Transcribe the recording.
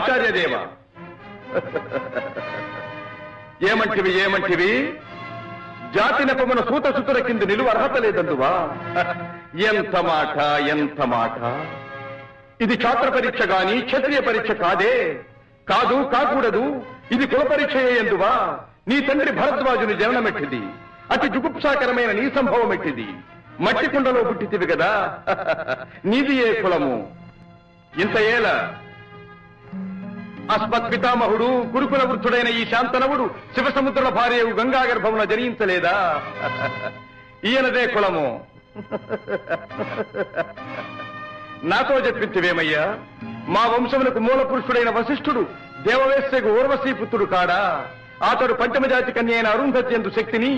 ఆచార్య ఆచార్యదేవ. ఏమంటివి ఏమంటివి? జాతి నెపమున సూత సుతుల కింద నిలువ అర్హత లేదందువా? ఎంత మాట ఎంత మాట? ఇది ఛాత్ర పరీక్ష గాని క్షత్రియ పరీక్ష కాదే. కాదు కాకూడదు. ఇది కుల పరీక్ష ఎందువా? నీ తండ్రి భరద్వాజుని జననమెట్టిది. అతి జుగుప్సాకరమైన నీ సంభవం ఎట్టిది మట్టి కుండలో పుట్టితివి కదా. నీది ఏ కులము? ఇంత ఏలా అస్మత్ పితామహుడు గురుకుల వృద్ధుడైన ఈ శాంతనవుడు శివసముద్రుల భార్యవు గంగా గర్భమున జనించలేదా? ఈయనదే కులము. నాతో చెప్పించివేమయ్యా మా వంశములకు మూల పురుషుడైన వశిష్ఠుడు దేవవేశ్యకు ఊర్వశీ పుత్రుడు కాడా? అతడు పంచమజాతి కన్య అయిన అరుంధతి ఎందు శక్తిని